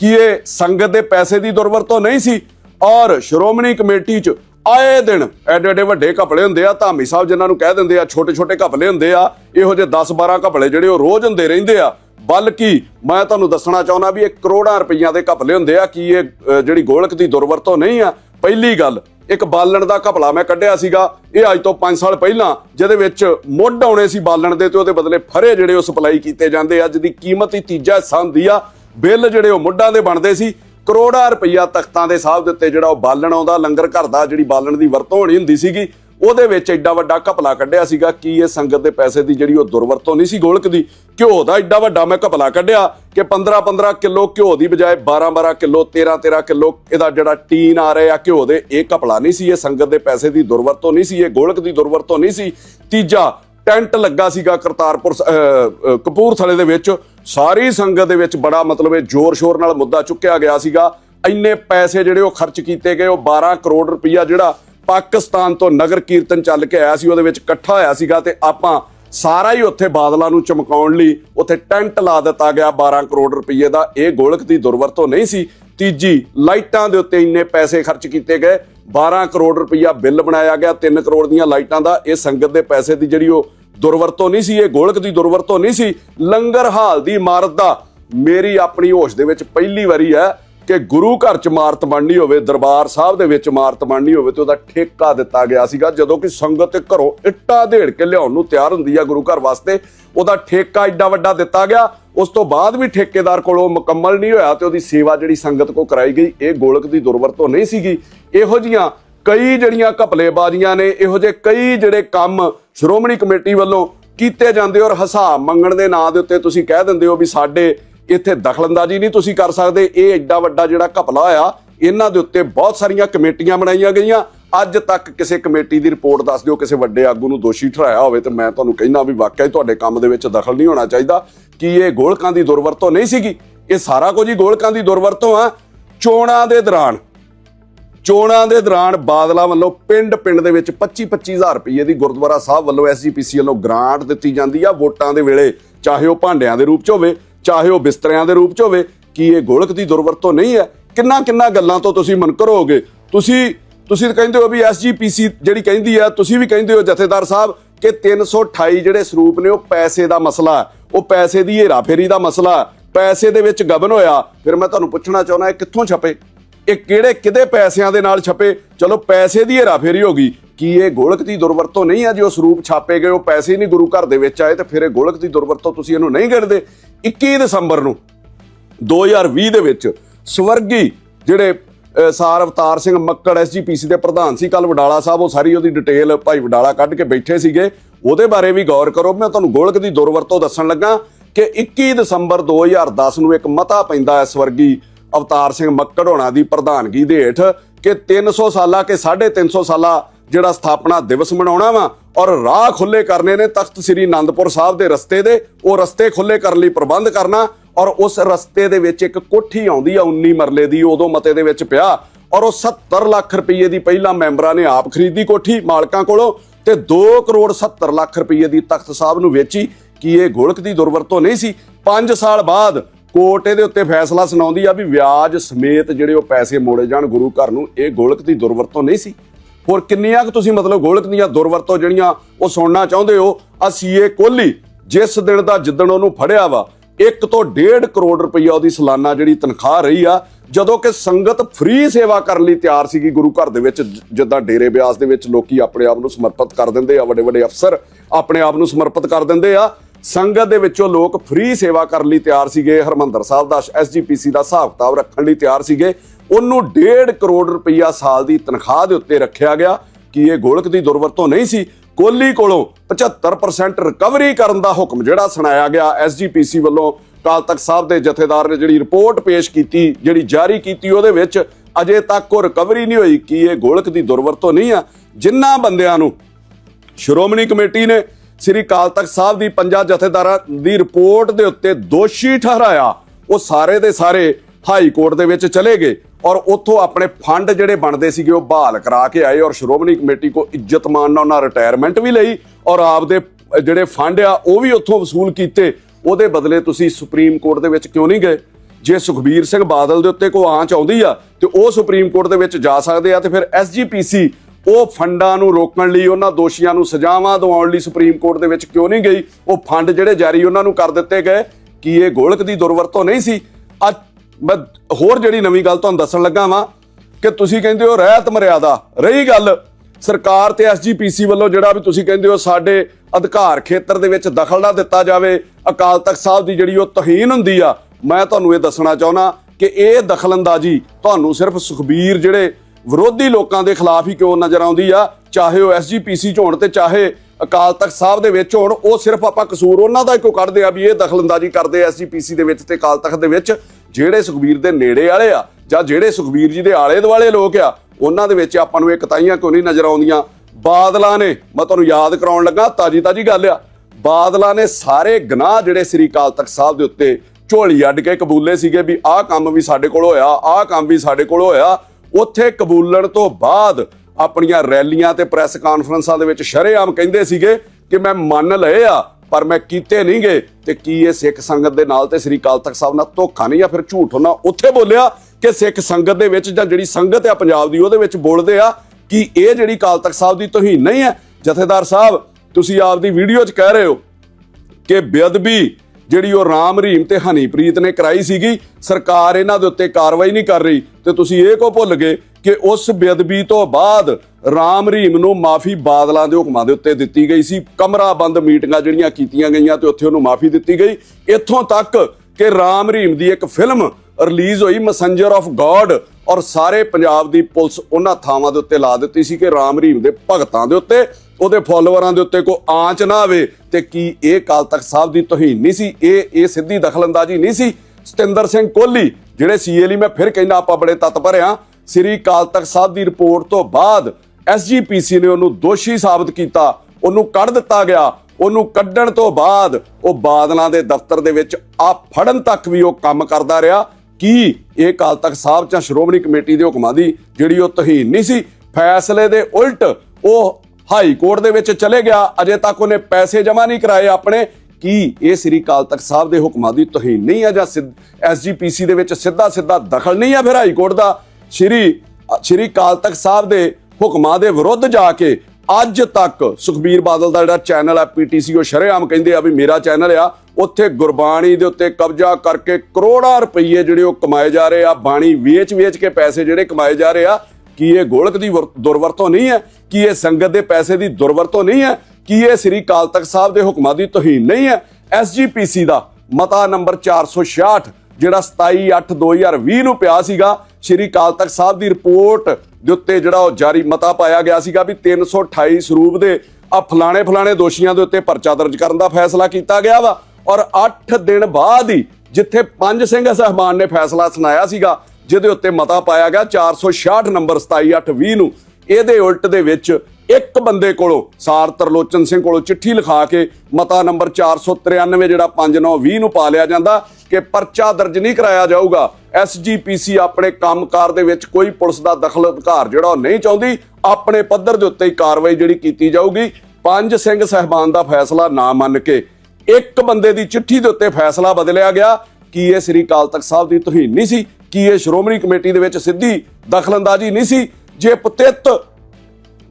ਕੀ ਇਹ ਸੰਗਤ ਦੇ ਪੈਸੇ ਦੀ ਦੁਰਵਰਤੋਂ ਨਹੀਂ ਸੀ? ਔਰ ਸ਼੍ਰੋਮਣੀ ਕਮੇਟੀ ਚ ਆਏ ਦਿਨ ਐਡੇ ਐਡੇ ਵੱਡੇ ਘਪਲੇ ਹੁੰਦੇ ਆ, ਧਾਮੀ ਸਾਹਿਬ ਜਿਨ੍ਹਾਂ ਨੂੰ ਕਹਿ ਦਿੰਦੇ ਆ, ਛੋਟੇ ਛੋਟੇ ਘਪਲੇ ਹੁੰਦੇ ਆ, ਇਹੋ ਜਿਹੇ 10 12 ਘਪਲੇ ਜਿਹੜੇ ਉਹ ਰੋਜ਼ ਹੁੰਦੇ ਰਹਿੰਦੇ ਆ। ਬਲਕਿ ਮੈਂ ਤੁਹਾਨੂੰ ਦੱਸਣਾ ਚਾਹੁੰਦਾ ਵੀ ਇਹ ਕਰੋੜਾਂ ਰੁਪਈਆਂ ਦੇ ਘਪਲੇ ਹੁੰਦੇ ਆ, ਕੀ ਇਹ ਜਿਹੜੀ ਗੋਲਕ ਦੀ ਦੁਰਵਰਤੋਂ ਨਹੀਂ ਆ, ਪਹਿਲੀ ਗੱਲ, ਇੱਕ ਬਾਲਣ ਦਾ ਘਪਲਾ ਮੈਂ ਕੱਢਿਆ ਸੀਗਾ, ਇਹ ਅੱਜ ਤੋਂ 5 ਸਾਲ ਪਹਿਲਾਂ, ਜਿਹਦੇ ਵਿੱਚ ਮੁੱਢ ਆਉਣੇ ਸੀ ਬਾਲਣ ਦੇ ਤੇ ਉਹਦੇ ਬਦਲੇ ਫਰੇ ਜਿਹੜੇ ਉਹ ਸਪਲਾਈ ਕੀਤੇ ਜਾਂਦੇ ਆ, ਜਿਹਦੀ ਕੀਮਤ ਹੀ ਤੀਜਾ ਹਿੱਸਾ ਹੁੰਦੀ ਆ, ਬਿੱਲ ਜਿਹੜੇ ਉਹ ਮੁੱਢਾਂ ਦੇ ਬਣਦੇ ਸੀ ਕਰੋੜਾਂ ਰੁਪਈਆ ਤਖਤਾਂ ਦੇ ਸਾਹਿਬ ਦੇ ਉੱਤੇ ਜਿਹੜਾ ਉਹ ਬਾਲਣ ਆਉਂਦਾ, ਲੰਗਰ ਘਰ ਦਾ ਜਿਹੜੀ ਬਾਲਣ ਦੀ ਵਰਤੋਂ ਹੋਣੀ ਹੁੰਦੀ ਸੀਗੀ, ਉਹਦੇ ਵਿੱਚ ਐਡਾ ਵੱਡਾ ਘਪਲਾ ਕੱਢਿਆ ਸੀਗਾ ਕੀ ਇਹ ਸੰਗਤ ਦੇ ਪੈਸੇ ਦੀ ਜਿਹੜੀ ਉਹ ਦੁਰਵਰਤੋਂ ਨਹੀਂ ਸੀ ਗੋਲਕ ਦੀ। ਘਿਓ ਦਾ ਐਡਾ ਵੱਡਾ ਮੈਂ ਘਪਲਾ ਕੱਢਿਆ ਕਿ 15 15 ਕਿਲੋ ਘਿਓ ਦੀ ਬਜਾਏ 12 12 ਕਿਲੋ 13 13 ਕਿਲੋ ਇਹਦਾ ਜਿਹੜਾ ਟੀਨ ਆ ਰਿਹਾ ਘਿਓ ਦੇ, ਇਹ ਘਪਲਾ ਨਹੀਂ ਸੀ, ਇਹ ਸੰਗਤ ਦੇ ਪੈਸੇ ਦੀ ਦੁਰਵਰਤੋਂ ਨਹੀਂ ਸੀ, ਇਹ ਗੋਲਕ ਦੀ ਦੁਰਵਰਤੋਂ ਨਹੀਂ ਸੀ। ਤੀਜਾ ਟੈਂਟ ਲੱਗਾ ਸੀਗਾ ਕਰਤਾਰਪੁਰ ਕਪੂਰਥਲੇ ਦੇ ਵਿੱਚ ਸਾਰੀ ਸੰਗਤ ਦੇ ਵਿੱਚ ਬੜਾ ਮਤਲਬ ਇਹ ਜ਼ੋਰ ਸ਼ੋਰ ਨਾਲ ਮੁੱਦਾ ਚੁੱਕਿਆ ਗਿਆ ਸੀਗਾ। ਇੰਨੇ ਪੈਸੇ ਜਿਹੜੇ ਉਹ ਖਰਚ ਕੀਤੇ ਗਏ, ਉਹ 12 ਕਰੋੜ ਰੁਪਈਆ ਜਿਹੜਾ ਪਾਕਿਸਤਾਨ ਤੋਂ ਨਗਰ ਕੀਰਤਨ ਚੱਲ ਕੇ ਆਇਆ ਸੀ, ਉਹਦੇ ਵਿੱਚ ਇਕੱਠਾ ਹੋਇਆ ਸੀਗਾ ਤੇ ਆਪਾਂ ਸਾਰਾ ਹੀ ਉੱਥੇ ਬਾਦਲਾਂ ਨੂੰ ਚਮਕਾਉਣ ਲਈ ਉੱਥੇ ਟੈਂਟ ਲਾ ਦਿੱਤਾ ਗਿਆ 12 ਕਰੋੜ ਰੁਪਏ ਦਾ। ਇਹ ਗੋਲਕ ਦੀ ਦੁਰਵਰਤੋਂ ਨਹੀਂ ਸੀ। ਤੀਜੀ, ਲਾਈਟਾਂ ਦੇ ਉੱਤੇ ਇੰਨੇ ਪੈਸੇ ਖਰਚ ਕੀਤੇ ਗਏ। 12 ਕਰੋੜ ਰੁਪਈਆ ਬਿੱਲ ਬਣਾਇਆ ਗਿਆ 3 ਕਰੋੜ ਦੀਆਂ ਲਾਈਟਾਂ ਦਾ। ਇਹ ਸੰਗਤ ਦੇ ਪੈਸੇ ਦੀ ਜਿਹੜੀ ਉਹ ਦੁਰਵਰਤੋਂ ਨਹੀਂ ਸੀ, ਇਹ ਗੋਲਕ ਦੀ ਦੁਰਵਰਤੋਂ ਨਹੀਂ ਸੀ। ਲੰਗਰ ਹਾਲ ਦੀ ਇਮਾਰਤ ਦਾ ਮੇਰੀ ਆਪਣੀ ਹੋਸ਼ ਦੇ ਵਿੱਚ ਪਹਿਲੀ ਵਾਰੀ ਹੈ ਕਿ ਗੁਰੂ ਘਰ ਚ ਇਮਾਰਤ ਬਣਨੀ ਹੋਵੇ, ਦਰਬਾਰ ਸਾਹਿਬ ਦੇ ਵਿੱਚ ਇਮਾਰਤ ਬਣਨੀ ਹੋਵੇ ਤੇ ਉਹਦਾ ਠੇਕਾ ਦਿੱਤਾ ਗਿਆ ਸੀਗਾ, ਜਦੋਂ ਕਿ ਸੰਗਤ ਤੇ ਘਰੋਂ ਇੱਟਾਂ ਢੇੜ ਕੇ ਲਿਆਉਣ ਨੂੰ ਤਿਆਰ ਹੁੰਦੀ ਆ ਗੁਰੂ ਘਰ ਵਾਸਤੇ। ਉਹਦਾ ਠੇਕਾ ਏਡਾ ਵੱਡਾ ਦਿੱਤਾ ਗਿਆ। ਉਸ ਤੋਂ ਬਾਅਦ ਵੀ ਠੇਕੇਦਾਰ ਕੋਲੋਂ ਮੁਕੰਮਲ ਨਹੀਂ ਹੋਇਆ ਤੇ ਉਹਦੀ ਸੇਵਾ ਜਿਹੜੀ ਸੰਗਤ ਕੋ ਕਰਾਈ ਗਈ, ਇਹ ਗੋਲਕ ਦੀ ਦੁਰਵਰਤੋਂ ਨਹੀਂ ਸੀਗੀ। ਇਹੋ ਜੀਆਂ ਕਈ ਜਿਹੜੀਆਂ ਘਪਲੇਬਾਜ਼ੀਆਂ ਨੇ, ਇਹੋ ਜਿਹੇ ਕਈ ਜਿਹੜੇ ਕੰਮ ਸ਼੍ਰੋਮਣੀ ਕਮੇਟੀ ਵੱਲੋਂ ਕੀਤੇ ਜਾਂਦੇ ਔਰ ਹਿਸਾਬ ਮੰਗਣ ਦੇ ਨਾਂ ਦੇ ਉੱਤੇ ਤੁਸੀਂ ਕਹਿ ਦਿੰਦੇ ਹੋ ਵੀ ਸਾਡੇ ਇੱਥੇ ਦਖਲਅੰਦਾਜ਼ੀ ਨਹੀਂ ਤੁਸੀਂ ਕਰ ਸਕਦੇ। ਇਹ ਐਡਾ ਵੱਡਾ ਜਿਹੜਾ ਘਪਲਾ ਹੋਇਆ ਇਹਨਾਂ ਦੇ ਉੱਤੇ ਬਹੁਤ ਸਾਰੀਆਂ ਕਮੇਟੀਆਂ ਬਣਾਈਆਂ ਗਈਆਂ। ਅੱਜ ਤੱਕ ਕਿਸੇ ਕਮੇਟੀ ਦੀ ਰਿਪੋਰਟ ਦੱਸ ਦਿਓ, ਕਿਸੇ ਵੱਡੇ ਆਗੂ ਨੂੰ ਦੋਸ਼ੀ ਠਹਿਰਾਇਆ ਹੋਵੇ ਤੇ ਮੈਂ ਤੁਹਾਨੂੰ ਕਹਿੰਦਾ ਵੀ ਵਾਕਿਆ ਹੀ ਤੁਹਾਡੇ ਕੰਮ ਦੇ ਵਿੱਚ ਦਖਲ ਨਹੀਂ ਹੋਣਾ ਚਾਹੀਦਾ ਕਿ ਇਹ ਗੋਲਕਾਂ ਦੀ ਦੁਰਵਰਤੋਂ ਨਹੀਂ ਸੀਗੀ। ਇਹ ਸਾਰਾ ਕੁਝ ਹੀ ਗੋਲਕਾਂ ਦੀ ਦੁਰਵਰਤੋਂ ਆ। ਚੋਣਾਂ ਦੇ ਦੌਰਾਨ ਚੋਣਾਂ ਦੇ ਦੌਰਾਨ ਬਾਦਲਾਂ ਵੱਲੋਂ ਪਿੰਡ-ਪਿੰਡ ਦੇ ਵਿੱਚ 25-25000 ਰੁਪਏ ਦੀ ਗੁਰਦੁਆਰਾ ਸਾਹਿਬ ਵੱਲੋਂ ਐਸਜੀਪੀਸੀ ਵੱਲੋਂ ਗ੍ਰਾਂਟ ਦਿੱਤੀ ਜਾਂਦੀ ਆ। ਵੋਟਾਂ ਦੇ ਵੇਲੇ ਚਾਹੇ ਉਹ ਭਾਂਡਿਆਂ ਦੇ ਰੂਪ 'ਚ ਹੋਵੇ, ਚਾਹੇ ਉਹ ਬਿਸਤਰਿਆਂ ਦੇ ਰੂਪ 'ਚ ਹੋਵੇ, ਕੀ ਇਹ ਗੋਲਕ ਦੀ ਦੁਰਵਰਤੋਂ ਨਹੀਂ ਹੈ? ਕਿੰਨਾ ਕਿੰਨਾ ਗੱਲਾਂ ਤੋਂ ਤੁਸੀਂ ਮਨਕਰ ਹੋਗੇ ਤੁਸੀਂ ਤੁਸੀਂ ਤਾਂ ਕਹਿੰਦੇ ਹੋ ਵੀ ਐਸਜੀਪੀਸੀ ਜਿਹੜੀ ਕਹਿੰਦੀ ਆ, ਤੁਸੀਂ ਵੀ ਕਹਿੰਦੇ ਹੋ ਜਥੇਦਾਰ ਸਾਹਿਬ ਕਿ 328 ਜਿਹੜੇ ਸਰੂਪ ਨੇ ਉਹ ਪੈਸੇ ਦਾ ਮਸਲਾ ਉਹ ਪੈਸੇ ਦੀ ਹੇਰਾਫੇਰੀ ਦਾ ਮਸਲਾ ਪੈਸੇ ਦੇ ਵਿੱਚ ਗਬਨ ਹੋਇਆ। ਫਿਰ ਮੈਂ ਤੁਹਾਨੂੰ ਪੁੱਛਣਾ ਚਾਹੁੰਦਾ, ਇਹ ਕਿੱਥੋਂ ਛਪੇ? ਇਹ ਕਿਹੜੇ ਕਿਹਦੇ ਪੈਸਿਆਂ ਦੇ ਨਾਲ ਛਪੇ? ਚਲੋ ਪੈਸੇ ਦੀ ਹੇਰਾਫੇਰੀ ਹੋ ਗਈ। ਕੀ ਇਹ ਗੋਲਕ ਦੀ ਦੁਰਵਰਤੋਂ ਨਹੀਂ ਆ ਜੋ ਸਰੂਪ ਛਾਪੇ ਗਏ, ਉਹ ਪੈਸੇ ਹੀ ਨਹੀਂ ਗੁਰੂ ਘਰ ਦੇ ਵਿੱਚ ਆਏ ਤੇ ਫਿਰ ਇਹ ਗੋਲਕ ਦੀ ਦੁਰਵਰਤੋਂ ਤੁਸੀਂ ਇਹਨੂੰ ਨਹੀਂ ਗਿਣਦੇ? 21 ਦਸੰਬਰ ਨੂੰ 2020 ਦੇ ਵਿੱਚ ਸਵਰਗੀ ਜਿਹੜੇ ਸਾਰ ਅਵਤਾਰ ਸਿੰਘ ਮੱਕੜ ਐਸਜੀਪੀਸੀ ਦੇ ਪ੍ਰਧਾਨ ਸੀ ਕੱਲ ਵਡਾਲਾ ਸਾਹਿਬ, ਉਹ ਸਾਰੀ ਉਹਦੀ ਡਿਟੇਲ ਭਾਈ ਵਡਾਲਾ ਕੱਢ ਕੇ ਬੈਠੇ ਸੀਗੇ। ਉਹਦੇ ਬਾਰੇ ਵੀ ਗੌਰ ਕਰੋ। ਮੈਂ ਤੁਹਾਨੂੰ ਗੋਲਕ ਦੀ ਦੁਰਵਰਤੋਂ ਦੱਸਣ ਲੱਗਾ ਕਿ 21 ਦਸੰਬਰ 2010 ਨੂੰ ਇੱਕ ਮਤਾ ਪੈਂਦਾ ਹੈ ਸਵਰਗੀ ਅਵਤਾਰ ਸਿੰਘ ਮੱਕੜ ਹੋਣਾ ਦੀ ਪ੍ਰਧਾਨਗੀ ਦੇ ਹੇਠ ਕਿ 300 ਸਾਲਾ ਕਿ 350 ਸਾਲਾ ਜਿਹੜਾ ਸਥਾਪਨਾ ਦਿਵਸ ਮਨਾਉਣਾ ਵਾ ਔਰ ਰਾਹ ਖੁੱਲੇ ਕਰਨੇ ਨੇ ਤਖਤ ਸ੍ਰੀ ਅਨੰਦਪੁਰ ਸਾਹਿਬ ਦੇ ਰਸਤੇ ਦੇ, ਉਹ ਰਸਤੇ ਖੁੱਲੇ ਕਰਨ ਲਈ ਪ੍ਰਬੰਧ ਕਰਨਾ ਔਰ ਉਸ ਰਸਤੇ ਦੇ ਵਿੱਚ ਇੱਕ ਕੋਠੀ ਆਉਂਦੀ ਆ 19 ਮਰਲੇ ਦੀ, ਉਦੋਂ ਮਤੇ ਦੇ ਵਿੱਚ ਪਿਆ ਔਰ ਉਹ 70 ਲੱਖ ਰੁਪਏ ਦੀ ਪਹਿਲਾਂ ਮੈਂਬਰਾਂ ਨੇ ਆਪ ਖਰੀਦੀ ਕੋਠੀ ਮਾਲਕਾਂ ਕੋਲੋਂ ਤੇ 2 ਕਰੋੜ 70 ਲੱਖ ਰੁਪਏ ਦੀ ਤਖਤ ਸਾਹਿਬ ਨੂੰ ਵੇਚੀ, ਕੀ ਇਹ ਗੋਲਕ ਦੀ ਦੁਰਵਰਤੋਂ ਨਹੀਂ ਸੀ? 5 ਸਾਲ ਬਾਅਦ ਕੋਰਟ ਇਹਦੇ ਉੱਤੇ ਫੈਸਲਾ ਸੁਣਾਉਂਦੀ ਆ ਵੀ ਵਿਆਜ ਸਮੇਤ ਜਿਹੜੇ ਉਹ ਪੈਸੇ ਮੋੜੇ ਜਾਣ ਗੁਰੂ ਘਰ ਨੂੰ, ਇਹ ਗੋਲਕ ਦੀ ਦੁਰਵਰਤੋਂ ਨਹੀਂ ਸੀ। ਹੋਰ ਕਿੰਨੀਆਂ ਕੁ ਤੁਸੀਂ ਮਤਲਬ ਗੋਲਕ ਦੀਆਂ ਦੁਰਵਰਤੋਂ ਜਿਹੜੀਆਂ ਉਹ ਸੁਣਨਾ ਚਾਹੁੰਦੇ ਹੋ? ਅਸੀਂ ਸੀਏ ਕੋਹਲੀ ਜਿਸ ਦਿਨ ਦਾ ਜਿੱਦਣ ਉਹਨੂੰ ਫੜਿਆ ਵਾ 1 ਤੋਂ 1.5 ਕਰੋੜ ਰੁਪਈਆ ਉਹਦੀ ਸਾਲਾਨਾ ਜਿਹੜੀ ਤਨਖਾਹ ਰਹੀ ਆ, ਜਦੋਂ ਕਿ ਸੰਗਤ ਫ੍ਰੀ ਸੇਵਾ ਕਰਨ ਲਈ ਤਿਆਰ ਸੀਗੀ ਗੁਰੂ ਘਰ ਦੇ ਵਿੱਚ ਜਿੱਦਾਂ ਡੇਰੇ ਬਿਆਸ ਦੇ ਵਿੱਚ ਲੋਕੀ ਆਪਣੇ ਆਪ ਨੂੰ ਸਮਰਪਿਤ ਕਰ ਦਿੰਦੇ ਆ ਵੱਡੇ ਵੱਡੇ ਅਫਸਰ ਆਪਣੇ ਆਪ ਨੂੰ ਸਮਰਪਿਤ ਕਰ ਦਿੰਦੇ ਆ ਸੰਗਤ ਦੇ ਵਿੱਚੋਂ ਲੋਕ ਫ੍ਰੀ ਸੇਵਾ ਕਰਨ ਲਈ ਤਿਆਰ ਸੀਗੇ। ਹਰਮੰਦਰ ਸਾਹਿਬ ਦਾ ਐਸਜੀਪੀਸੀ ਦਾ ਹਿਸਾਬ ਕਿਤਾਬ ਰੱਖਣ ਲਈ ਤਿਆਰ ਸੀਗੇ। ਉਹਨੂੰ 1.5 ਕਰੋੜ ਰੁਪਈਆ ਸਾਲ ਦੀ ਤਨਖਾਹ ਦੇ ਉੱਤੇ ਰੱਖਿਆ ਗਿਆ ਕਿ ਇਹ ਗੋਲਕ ਦੀ ਦੁਰਵਰਤੋਂ ਨਹੀਂ ਸੀ। ਕੋਹਲੀ ਕੋਲੋਂ 75% ਰਿਕਵਰੀ ਕਰਨ ਦਾ ਹੁਕਮ ਜਿਹੜਾ ਸੁਣਾਇਆ ਗਿਆ ਐਸਜੀਪੀਸੀ ਵੱਲੋਂ। ਕਾਲ ਤਖਤ ਸਾਹਿਬ ਦੇ ਜਥੇਦਾਰ ਨੇ ਜਿਹੜੀ ਰਿਪੋਰਟ ਪੇਸ਼ ਕੀਤੀ, ਜਿਹੜੀ ਜਾਰੀ ਕੀਤੀ, ਉਹਦੇ ਵਿੱਚ ਅਜੇ ਤੱਕ ਉਹ ਰਿਕਵਰੀ ਨਹੀਂ ਹੋਈ ਕਿ ਇਹ ਗੋਲਕ ਦੀ ਦੁਰਵਰਤੋਂ ਨਹੀਂ ਆ। ਜਿਨ੍ਹਾਂ ਬੰਦਿਆਂ ਨੂੰ ਸ਼੍ਰੋਮਣੀ ਕਮੇਟੀ ਨੇ ਸ੍ਰੀ ਕਾਲ ਤਖਤ ਸਾਹਿਬ ਦੀ ਪੰਜਾਂ ਜਥੇਦਾਰਾਂ ਦੀ ਰਿਪੋਰਟ ਦੇ ਉੱਤੇ ਦੋਸ਼ੀ ਠਹਿਰਾਇਆ, ਉਹ ਸਾਰੇ ਦੇ ਸਾਰੇ ਹਾਈ ਕੋਰਟ ਦੇ ਵਿੱਚ ਚਲੇ ਗਏ ਔਰ ਉੱਥੋਂ ਆਪਣੇ ਫੰਡ ਜਿਹੜੇ ਬਣਦੇ ਸੀਗੇ ਉਹ ਬਹਾਲ ਕਰਾ ਕੇ ਆਏ ਔਰ ਸ਼੍ਰੋਮਣੀ ਕਮੇਟੀ ਕੋ ਇੱਜ਼ਤ ਮਾਨ ਨਾਲ ਉਹਨਾਂ ਰਿਟਾਇਰਮੈਂਟ ਵੀ ਲਈ ਔਰ ਆਪਦੇ ਜਿਹੜੇ ਫੰਡ ਆ ਉਹ ਵੀ ਉੱਥੋਂ ਵਸੂਲ ਕੀਤੇ। ਉਹਦੇ ਬਦਲੇ ਤੁਸੀਂ ਸੁਪਰੀਮ ਕੋਰਟ ਦੇ ਵਿੱਚ ਕਿਉਂ ਨਹੀਂ ਗਏ? ਜੇ ਸੁਖਬੀਰ ਸਿੰਘ ਬਾਦਲ ਦੇ ਉੱਤੇ ਕੋਈ ਆਂਚ ਆਉਂਦੀ ਆ ਤੇ ਉਹ ਸੁਪਰੀਮ ਕੋਰਟ ਦੇ ਵਿੱਚ ਜਾ ਸਕਦੇ ਆ ਤੇ ਫਿਰ ਐਸਜੀਪੀਸੀ ਉਹ ਫੰਡਾਂ ਨੂੰ ਰੋਕਣ ਲਈ, ਉਹਨਾਂ ਦੋਸ਼ੀਆਂ ਨੂੰ ਸਜ਼ਾਵਾਂ ਦਿਵਾਉਣ ਲਈ ਸੁਪਰੀਮ ਕੋਰਟ ਦੇ ਵਿੱਚ ਕਿਉਂ ਨਹੀਂ ਗਈ? ਉਹ ਫੰਡ ਜਿਹੜੇ ਜਾਰੀ ਉਹਨਾਂ ਨੂੰ ਕਰ ਦਿੱਤੇ ਗਏ, ਕਿ ਇਹ ਗੋਲਕ ਦੀ ਦੁਰਵਰਤੋਂ ਨਹੀਂ ਸੀ? ਅੱਜ ਮੈਂ ਹੋਰ ਜਿਹੜੀ ਨਵੀਂ ਗੱਲ ਤੁਹਾਨੂੰ ਦੱਸਣ ਲੱਗਾ ਵਾਂ ਕਿ ਤੁਸੀਂ ਕਹਿੰਦੇ ਹੋ ਰਹਿਤ ਮਰਿਆਦਾ। ਰਹੀ ਗੱਲ, ਸਰਕਾਰ ਤੇ ਐਸਜੀਪੀਸੀ ਵੱਲੋਂ ਜਿਹੜਾ ਵੀ ਤੁਸੀਂ ਕਹਿੰਦੇ ਹੋ ਸਾਡੇ ਅਧਿਕਾਰ ਖੇਤਰ ਦੇ ਵਿੱਚ ਦਖਲ ਨਾ ਦਿੱਤਾ ਜਾਵੇ, ਅਕਾਲ ਤਖਤ ਸਾਹਿਬ ਦੀ ਜਿਹੜੀ ਉਹ ਤਹੀਨ ਹੁੰਦੀ ਆ, ਮੈਂ ਤੁਹਾਨੂੰ ਇਹ ਦੱਸਣਾ ਚਾਹੁੰਦਾ ਕਿ ਇਹ ਦਖਲਅੰਦਾਜ਼ੀ ਤੁਹਾਨੂੰ ਸਿਰਫ ਸੁਖਬੀਰ ਜਿਹੜੇ ਵਿਰੋਧੀ ਲੋਕਾਂ ਦੇ ਖਿਲਾਫ ਹੀ ਕਿਉਂ ਨਜ਼ਰ ਆਉਂਦੀ ਆ? ਚਾਹੇ ਉਹ ਐਸਜੀਪੀਸੀ ਚ ਹੋਣ ਤੇ ਚਾਹੇ ਅਕਾਲ ਤਖਤ ਸਾਹਿਬ ਦੇ ਵਿੱਚ ਹੋਣ, ਉਹ ਸਿਰਫ ਆਪਾਂ ਕਸੂਰ ਉਹਨਾਂ ਦਾ ਹੀ ਕਿਉਂ ਕੱਢਦੇ ਆ ਵੀ ਇਹ ਦਖਲਅੰਦਾਜ਼ੀ ਕਰਦੇ ਐਸਜੀਪੀਸੀ ਦੇ ਵਿੱਚ ਤੇ ਅਕਾਲ ਤਖਤ ਦੇ ਵਿੱਚ, ਜਿਹੜੇ ਸੁਖਬੀਰ ਦੇ ਨੇੜੇ ਵਾਲੇ ਆ ਜਾਂ ਜਿਹੜੇ ਸੁਖਬੀਰ ਜੀ ਦੇ ਆਲੇ ਦੁਆਲੇ ਲੋਕ ਆ, ਉਹਨਾਂ ਦੇ ਵਿੱਚ ਆਪਾਂ ਨੂੰ ਇਹ ਕਤਾਈਆਂ ਕਿਉਂ ਨਹੀਂ ਨਜ਼ਰ ਆਉਂਦੀਆਂ? ਬਾਦਲਾਂ ਨੇ, ਮੈਂ ਤੁਹਾਨੂੰ ਯਾਦ ਕਰਾਉਣ ਲੱਗਾ ਤਾਜੀ ਤਾਜੀ ਗੱਲ ਆ। ਬਾਦਲਾਂ ਨੇ ਸਾਰੇ ਗਨਾਹ ਜਿਹੜੇ ਸ੍ਰੀ ਅਕਾਲ ਤਖਤ ਸਾਹਿਬ ਦੇ ਉੱਤੇ ਝੋਲੀ ਅੱਡ ਕੇ ਕਬੂਲੇ ਸੀਗੇ ਵੀ ਆਹ ਕੰਮ ਵੀ ਸਾਡੇ ਕੋਲ ਹੋਇਆ, ਆਹ ਕੰਮ ਵੀ ਸਾਡੇ ਕੋਲ ਹੋਇਆ। ਉੱਥੇ ਕਬੂਲਣ ਤੋਂ ਬਾਅਦ ਆਪਣੀਆਂ ਰੈਲੀਆਂ ਤੇ ਪ੍ਰੈਸ ਕਾਨਫਰੰਸਾਂ ਦੇ ਵਿੱਚ ਸ਼ਰੇਆਮ ਕਹਿੰਦੇ ਸੀਗੇ ਕਿ ਮੈਂ ਮੰਨ ਲਏ ਆ, ਪਰ ਮੈਂ ਕੀਤੇ ਨਹੀਂ ਗਏ ਤੇ ਕੀ ਇਹ ਸਿੱਖ ਸੰਗਤ ਦੇ ਨਾਲ ਤੇ ਸ੍ਰੀ ਅਕਾਲ ਤਖਤ ਸਾਹਿਬ ਨਾਲ ਧੋਖਾ ਨਹੀਂ ਜਾਂ ਫਿਰ ਝੂਠ ਉਹਨਾਂ ਉੱਥੇ ਬੋਲਿਆ ਕਿ ਸਿੱਖ ਸੰਗਤ ਦੇ ਵਿੱਚ ਜਾਂ ਜਿਹੜੀ ਸੰਗਤ ਆ ਪੰਜਾਬ ਦੀ, ਉਹਦੇ ਵਿੱਚ ਬੋਲਦੇ ਆ ਕਿ ਇਹ ਜਿਹੜੀ ਕਾਲ ਤਖਤ ਸਾਹਿਬ ਦੀ ਤੋਹੀਨ ਨਹੀਂ ਹੈ। ਜਥੇਦਾਰ ਸਾਹਿਬ, ਤੁਸੀਂ ਆਪਦੀ ਵੀਡੀਓ 'ਚ ਕਹਿ ਰਹੇ ਹੋ ਕਿ ਬੇਅਦਬੀ ਜਿਹੜੀ ਉਹ ਰਾਮ ਰਹੀਮ ਤੇ ਹਨੀਪ੍ਰੀਤ ਨੇ ਕਰਾਈ ਸੀਗੀ, ਸਰਕਾਰ ਇਹਨਾਂ ਦੇ ਉੱਤੇ ਕਾਰਵਾਈ ਨਹੀਂ ਕਰ ਰਹੀ। ਤੇ ਤੁਸੀਂ ਇਹ ਕੋ ਭੁੱਲ ਗਏ ਕਿ ਉਸ ਬੇਅਦਬੀ ਤੋਂ ਬਾਅਦ ਰਾਮ ਰਹੀਮ ਨੂੰ ਮਾਫੀ ਬਾਦਲਾਂ ਦੇ ਹੁਕਮਾਂ ਦੇ ਉੱਤੇ ਦਿੱਤੀ ਗਈ ਸੀ। ਕਮਰਾ ਬੰਦ ਮੀਟਿੰਗਾਂ ਜਿਹੜੀਆਂ ਕੀਤੀਆਂ ਗਈਆਂ ਤੇ ਉੱਥੇ ਉਹਨੂੰ ਮਾਫੀ ਦਿੱਤੀ ਗਈ। ਇੱਥੋਂ ਤੱਕ ਕਿ ਰਾਮ ਰਹੀਮ ਦੀ ਇੱਕ ਫਿਲਮ ਰਿਲੀਜ਼ ਹੋਈ ਮੈਸੇਂਜਰ ਆਫ ਗੋਡ ਔਰ ਸਾਰੇ ਪੰਜਾਬ ਦੀ ਪੁਲਿਸ ਉਹਨਾਂ ਥਾਵਾਂ ਦੇ ਉੱਤੇ ਲਾ ਦਿੱਤੀ ਸੀ ਕਿ ਰਾਮ ਰਹੀਮ ਦੇ ਭਗਤਾਂ ਦੇ ਉੱਤੇ ਉਹਦੇ ਫਾਲੋਅਰਾਂ ਦੇ ਉੱਤੇ ਕੋਈ ਆਂਚ ਨਾ ਆਵੇ ਤੇ ਕੀ ਇਹ ਕਾਲ ਤਖਤ ਸਾਹਿਬ ਦੀ ਤੋਹੀਨ ਨਹੀਂ ਸੀ? ਇਹ ਇਹ ਸਿੱਧੀ ਦਖਲਅੰਦਾਜ਼ੀ ਨਹੀਂ ਸੀ? ਸਤਿੰਦਰ ਸਿੰਘ ਕੋਹਲੀ, ਜਿਹੜੇ ਸੀਏ ਲਈ ਮੈਂ ਫਿਰ ਕਹਿੰਦਾ ਆਪਾਂ ਬੜੇ ਤਤਪਰ ਆ, ਸ੍ਰੀ ਕਾਲ ਤਖਤ ਸਾਹਿਬ ਦੀ ਰਿਪੋਰਟ ਤੋਂ ਬਾਅਦ ਐਸਜੀਪੀਸੀ ਨੇ ਉਹਨੂੰ ਦੋਸ਼ੀ ਸਾਬਤ ਕੀਤਾ, ਉਹਨੂੰ ਕੱਢ ਦਿੱਤਾ ਗਿਆ, ਉਹਨੂੰ ਕੱਢਣ ਤੋਂ ਬਾਅਦ ਉਹ ਬਾਦਲਾਂ ਦੇ ਦਫ਼ਤਰ ਦੇ ਵਿੱਚ ਆ ਫੜਨ ਤੱਕ ਵੀ ਉਹ ਕੰਮ ਕਰਦਾ ਰਿਹਾ। ਕੀ ਇਹ ਕਾਲ ਤਖਤ ਸਾਹਿਬ ਜਾਂ ਸ਼੍ਰੋਮਣੀ ਕਮੇਟੀ ਦੇ ਹੁਕਮਾਂ ਦੀ ਜਿਹੜੀ ਉਹ ਤਹੀਨ ਨਹੀਂ ਸੀ? ਫੈਸਲੇ ਦੇ ਉਲਟ ਉਹ ਹਾਈ ਕੋਰਟ ਦੇ ਵਿੱਚ ਚਲੇ ਗਿਆ। ਅਜੇ ਤੱਕ ਉਹਨੇ ਪੈਸੇ ਜਮ੍ਹਾਂ ਨਹੀਂ ਕਰਾਏ ਆਪਣੇ। ਕੀ ਇਹ ਸ੍ਰੀ ਕਾਲ ਤਖਤ ਸਾਹਿਬ ਦੇ ਹੁਕਮਾਂ ਦੀ ਤੋਹੀਨ ਨਹੀਂ ਆ ਜਾਂ ਐਸਜੀਪੀਸੀ ਦੇ ਵਿੱਚ ਸਿੱਧਾ ਸਿੱਧਾ ਦਖਲ ਨਹੀਂ ਆ ਫਿਰ ਹਾਈ ਕੋਰਟ ਦਾ? ਸ਼੍ਰੀ ਸ਼੍ਰੀ ਕਾਲ ਤਖਤ ਸਾਹਿਬ ਦੇ ਹੁਕਮਾਂ ਦੇ ਵਿਰੁੱਧ ਜਾ ਕੇ ਅੱਜ ਤੱਕ ਸੁਖਬੀਰ ਬਾਦਲ ਦਾ ਜਿਹੜਾ ਚੈਨਲ ਹੈ ਪੀਟੀਸੀ ਉਹ ਸ਼ਰੇਆਮ ਕਹਿੰਦੇ ਆ ਵੀ ਮੇਰਾ ਚੈਨਲ ਆ। ਉੱਥੇ ਗੁਰਬਾਣੀ ਦੇ ਉੱਤੇ ਕਬਜ਼ਾ ਕਰਕੇ ਕਰੋੜਾਂ ਰੁਪਏ ਜਿਹੜੇ ਉਹ ਕਮਾਏ ਜਾ ਰਹੇ ਆ, ਬਾਣੀ ਵੇਚ-ਵੇਚ ਕੇ ਪੈਸੇ ਜਿਹੜੇ ਕਮਾਏ ਜਾ ਰਹੇ ਆ। ਕੀ ਇਹ ਗੋਲਕ ਦੀ ਵਰ- ਦੁਰਵਰਤੋਂ ਨਹੀਂ ਹੈ? ਕੀ ਇਹ ਸੰਗਤ ਦੇ ਪੈਸੇ ਦੀ ਦੁਰਵਰਤੋਂ ਨਹੀਂ ਹੈ? ਕੀ ਇਹ ਸ੍ਰੀ ਕਾਲ ਤਖਤ ਸਾਹਿਬ ਦੇ ਹੁਕਮਾਂ ਦੀ ਤੋਹੀਨ ਨਹੀਂ ਹੈ? ਐਸਜੀਪੀਸੀ ਦਾ ਮਤਾ ਨੰਬਰ 466 ਜਿਹੜਾ 27/8/2020 ਨੂੰ ਪਿਆ ਸੀਗਾ, ਸ਼੍ਰੀ ਕਾਲ ਤਖਤ ਸਾਹਿਬ ਦੀ ਰਿਪੋਰਟ ਦੇ ਉੱਤੇ ਜਿਹੜਾ ਉਹ ਜਾਰੀ ਮਤਾ ਪਾਇਆ ਗਿਆ ਸੀਗਾ ਵੀ 328 ਸਰੂਪ ਦੇ ਆ ਫਲਾਣੇ ਫਲਾਣੇ ਦੋਸ਼ੀਆਂ ਦੇ ਉੱਤੇ ਪਰਚਾ ਦਰਜ ਕਰਨ ਦਾ ਫੈਸਲਾ ਕੀਤਾ ਗਿਆ ਵਾ। ਔਰ 8 ਦਿਨ ਬਾਅਦ ਹੀ ਜਿੱਥੇ ਪੰਜ ਸਿੰਘ ਸਹਿਬਾਨ ਨੇ ਫੈਸਲਾ ਸੁਣਾਇਆ ਸੀਗਾ ਜਿਹਦੇ ਉੱਤੇ ਮਤਾ ਪਾਇਆ ਗਿਆ 466 ਨੰਬਰ 27820 ਨੂੰ। ਇਹਦੇ ਉਲਟ ਦੇ ਵਿੱਚ ਇੱਕ ਬੰਦੇ ਕੋਲੋਂ ਸਾਰ ਤਰਲੋਚਨ ਸਿੰਘ ਕੋਲੋਂ ਚਿੱਠੀ ਲਿਖਾ ਕੇ ਮਤਾ ਨੰਬਰ 493 ਜਿਹੜਾ 5920 ਨੂੰ ਪਾ ਲਿਆ ਜਾਂਦਾ ਕਿ ਪਰਚਾ ਦਰਜ ਨਹੀਂ ਕਰਾਇਆ ਜਾਊਗਾ। ਐਸਜੀਪੀਸੀ ਆਪਣੇ ਕੰਮਕਾਰ ਦੇ ਵਿੱਚ ਕੋਈ ਪੁਲਿਸ ਦਾ ਦਖਲ ਅਧਿਕਾਰ ਜਿਹੜਾ ਉਹ ਨਹੀਂ ਚਾਹੁੰਦੀ। ਆਪਣੇ ਪੱਧਰ ਦੇ ਉੱਤੇ ਹੀ ਕਾਰਵਾਈ ਜਿਹੜੀ ਕੀਤੀ ਜਾਊਗੀ। ਪੰਜ ਸਿੰਘ ਸਹਿਬਾਨ ਦਾ ਫੈਸਲਾ ਨਾ ਮੰਨ ਕੇ ਇੱਕ ਬੰਦੇ ਦੀ ਚਿੱਠੀ ਦੇ ਉੱਤੇ ਫੈਸਲਾ ਬਦਲਿਆ ਗਿਆ। ਕੀ ਇਹ ਸ੍ਰੀ ਕਾਲ ਤਖਤ ਸਾਹਿਬ ਦੀ ਤੋਹੀਨ ਨਹੀਂ ਸੀ? ਕੀ ਇਹ ਸ਼੍ਰੋਮਣੀ ਕਮੇਟੀ ਦੇ ਵਿੱਚ ਸਿੱਧੀ ਦਖਲਅੰਦਾਜ਼ੀ ਨਹੀਂ ਸੀ? ਜੇ ਪਤਿੱਤ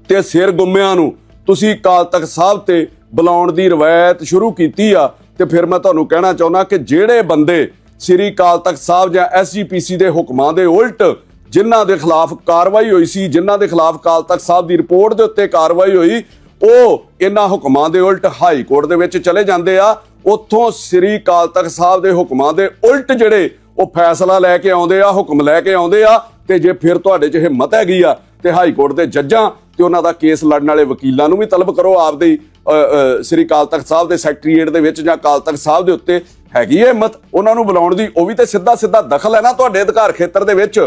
ਤੇ ਸਿਰ ਗੁੰਮਿਆਂ ਨੂੰ ਤੁਸੀਂ ਕਾਲ ਤਖਤ ਸਾਹਿਬ ਤੇ ਬੁਲਾਉਣ ਦੀ ਰਵਾਇਤ ਸ਼ੁਰੂ ਕੀਤੀ ਆ, ਤੇ ਫਿਰ ਮੈਂ ਤੁਹਾਨੂੰ ਕਹਿਣਾ ਚਾਹੁੰਦਾ ਕਿ ਜਿਹੜੇ ਬੰਦੇ ਸ੍ਰੀ ਅਕਾਲ ਤਖਤ ਸਾਹਿਬ ਜਾਂ ਐਸਜੀਪੀਸੀ ਦੇ ਹੁਕਮਾਂ ਦੇ ਉਲਟ, ਜਿਨ੍ਹਾਂ ਦੇ ਖਿਲਾਫ ਕਾਰਵਾਈ ਹੋਈ ਸੀ, ਜਿਨ੍ਹਾਂ ਦੇ ਖਿਲਾਫ ਅਕਾਲ ਤਖਤ ਸਾਹਿਬ ਦੀ ਰਿਪੋਰਟ ਦੇ ਉੱਤੇ ਕਾਰਵਾਈ ਹੋਈ, ਉਹ ਇਹਨਾਂ ਹੁਕਮਾਂ ਦੇ ਉਲਟ ਹਾਈ ਕੋਰਟ ਦੇ ਵਿੱਚ ਚਲੇ ਜਾਂਦੇ ਆ। ਉੱਥੋਂ ਸ੍ਰੀ ਅਕਾਲ ਤਖਤ ਸਾਹਿਬ ਦੇ ਹੁਕਮਾਂ ਦੇ ਉਲਟ ਜਿਹੜੇ ਉਹ ਫੈਸਲਾ ਲੈ ਕੇ ਆਉਂਦੇ ਆ ਹੁਕਮ ਲੈ ਕੇ ਆਉਂਦੇ ਆ ਤੇ ਜੇ ਫਿਰ ਤੁਹਾਡੇ 'ਚ ਹਿੰਮਤ ਹੈਗੀ ਆ ਤੇ ਹਾਈ ਕੋਰਟ ਦੇ ਜੱਜਾਂ ਤੇ ਉਹਨਾਂ ਦਾ ਕੇਸ ਲੜਨ ਵਾਲੇ ਵਕੀਲਾਂ ਨੂੰ ਵੀ ਤਲਬ ਕਰੋ ਆਪਦੇ ਅ, ਸ੍ਰੀ ਅਕਾਲ ਤਖਤ ਸਾਹਿਬ ਦੇ ਸੈਕਟਰੀਏਟ ਦੇ ਵਿੱਚ ਜਾਂ ਅਕਾਲ ਤਖਤ ਸਾਹਿਬ ਦੇ ਉੱਤੇ ਹੈਗੀ ਹੈ ਹਿੰਮਤ ਉਹਨਾਂ ਨੂੰ ਬੁਲਾਉਣ ਦੀ ਉਹ ਵੀ ਤੇ ਸਿੱਧਾ ਸਿੱਧਾ ਦਖਲ ਹੈ ਨਾ ਤੁਹਾਡੇ ਅਧਿਕਾਰ ਖੇਤਰ ਦੇ ਵਿੱਚ।